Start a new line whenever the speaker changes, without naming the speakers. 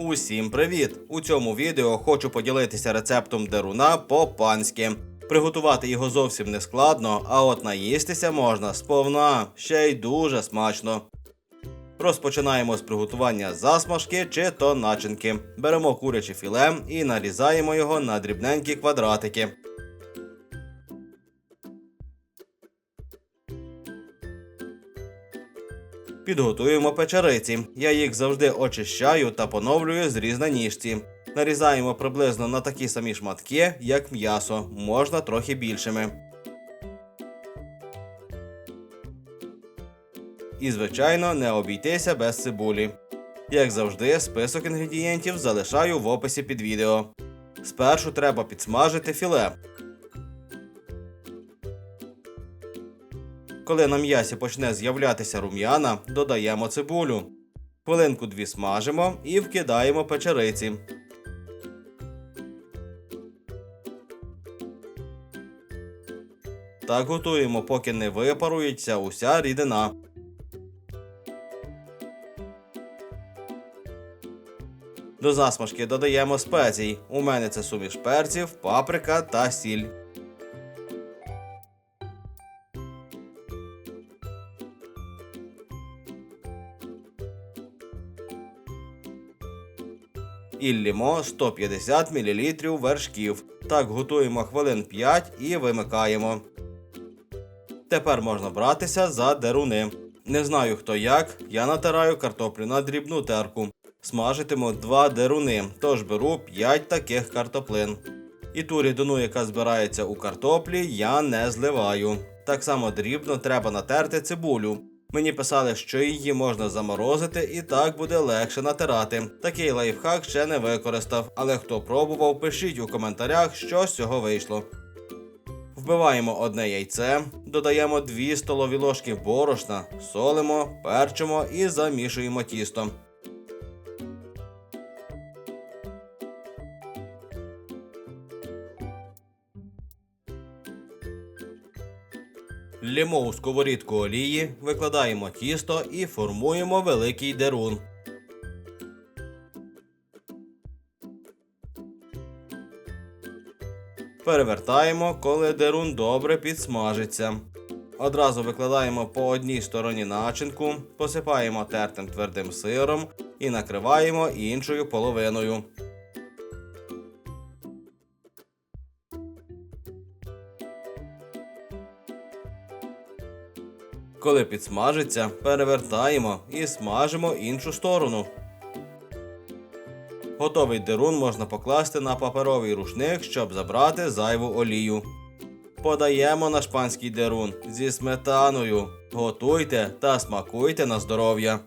Усім привіт! У цьому відео хочу поділитися рецептом деруна по-панськи. Приготувати його зовсім не складно, а от наїстися можна сповна, ще й дуже смачно. Розпочинаємо з приготування засмажки чи то начинки. Беремо куряче філе і нарізаємо його на дрібненькі квадратики. Підготуємо печериці. Я їх завжди очищаю та поновлюю з різноніжці. Нарізаємо приблизно на такі самі шматки, як м'ясо, можна трохи більшими. І, звичайно, не обійтися без цибулі. Як завжди, список інгредієнтів залишаю в описі під відео. Спершу треба підсмажити філе. Коли на м'ясі почне з'являтися рум'яна, додаємо цибулю. Хвилинку дві смажимо і вкидаємо печериці. Так готуємо, поки не випарується уся рідина. До засмажки додаємо спецій. У мене це суміш перців, паприка та сіль. І лімо 150 мл вершків. Так готуємо хвилин 5 і вимикаємо. Тепер можна братися за деруни. Не знаю хто як, я натираю картоплю на дрібну терку. Смажитиму 2 деруни, тож беру 5 таких картоплин. І ту рідину, яка збирається у картоплі, я не зливаю. Так само дрібно треба натерти цибулю. Мені писали, що її можна заморозити і так буде легше натирати. Такий лайфхак ще не використав, але хто пробував, пишіть у коментарях, що з цього вийшло. Вбиваємо одне яйце, додаємо 2 столові ложки борошна, солимо, перчимо і замішуємо тісто. Лємо у сковорідку олії, викладаємо тісто і формуємо великий дерун. Перевертаємо, коли дерун добре підсмажиться. Одразу викладаємо по одній стороні начинку, посипаємо тертим твердим сиром і накриваємо іншою половиною. Коли підсмажиться, перевертаємо і смажимо іншу сторону. Готовий дерун можна покласти на паперовий рушник, щоб забрати зайву олію. Подаємо на шпанський дерун зі сметаною. Готуйте та смакуйте на здоров'я.